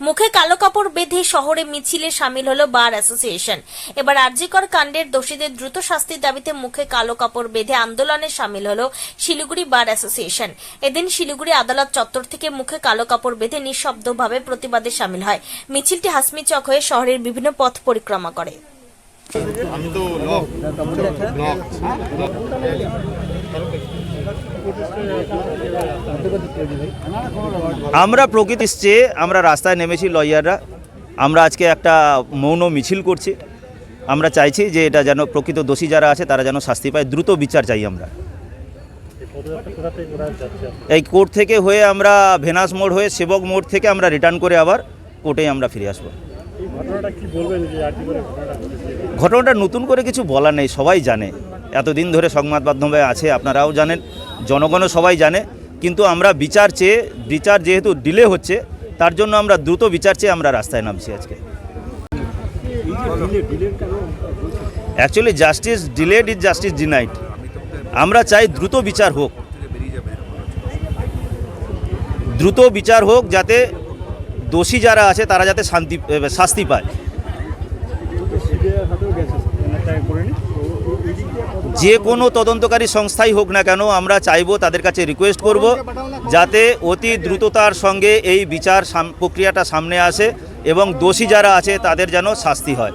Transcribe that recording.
মুখে কালো কাপড় বেঁধে শহরে মিছিলে সামিল হলো বার অ্যাসোসিয়েশন। এবার আর্যিকর কাণ্ডের দোষীদের দ্রুত শাস্তির দাবিতে মুখে কালো কাপড় বেঁধে আন্দোলনে সামিল হল শিলিগুড়ি বার অ্যাসোসিয়েশন। এদিন শিলিগুড়ি আদালত চত্বর থেকে মুখে কালো কাপড় বেঁধে নিঃশব্দভাবে প্রতিবাদে সামিল হয়। মিছিলটি হাসমি চক হয়ে শহরের বিভিন্ন পথ পরিক্রমা করে। আমি তো আমরা প্রকৃতির চেয়ে আমরা রাস্তায় নেমেছি লয়াররা। আমরা আজকে একটা মৌন মিছিল করছি। আমরা চাইছি যে এটা যেন প্রকৃত দোষী যারা আছে, তারা যেন শাস্তি পায়। দ্রুত বিচার চাই আমরা। এই কোর্ট থেকে হয়ে আমরা ভেনাস মোড় হয়ে সেবক মোড় থেকে আমরা রিটার্ন করে আবার কোর্টে আমরা ফিরে আসব। ঘটনাটা নতুন করে কিছু বলা নেই, সবাই জানে। এতদিন ধরে সংবাদ মাধ্যমে আছে, আপনারাও জানেন, জনগণও সবাই জানে। কিন্তু আমরা বিচার চেয়ে, বিচার যেহেতু ডিলে হচ্ছে, তার জন্য আমরা দ্রুত বিচার চেয়ে আমরা রাস্তায় নামছি আজকে। Actually justice delayed is justice denied আমরা চাই দ্রুত বিচার হোক। দ্রুত বিচার হোক যাতে দোষী যারা আছে তারা যাতে শান্তি শাস্তি পায়। যে কোনো তদন্তকারী সংস্থাই হোক না কেন আমরা চাইব তাদের কাছে রিকোয়েস্ট করব যাতে অতি দ্রুততার সঙ্গে এই বিচার সাম- প্রক্রিয়াটা সামনে আসে এবং দোষী যারা আছে তাদের যেন শাস্তি হয়।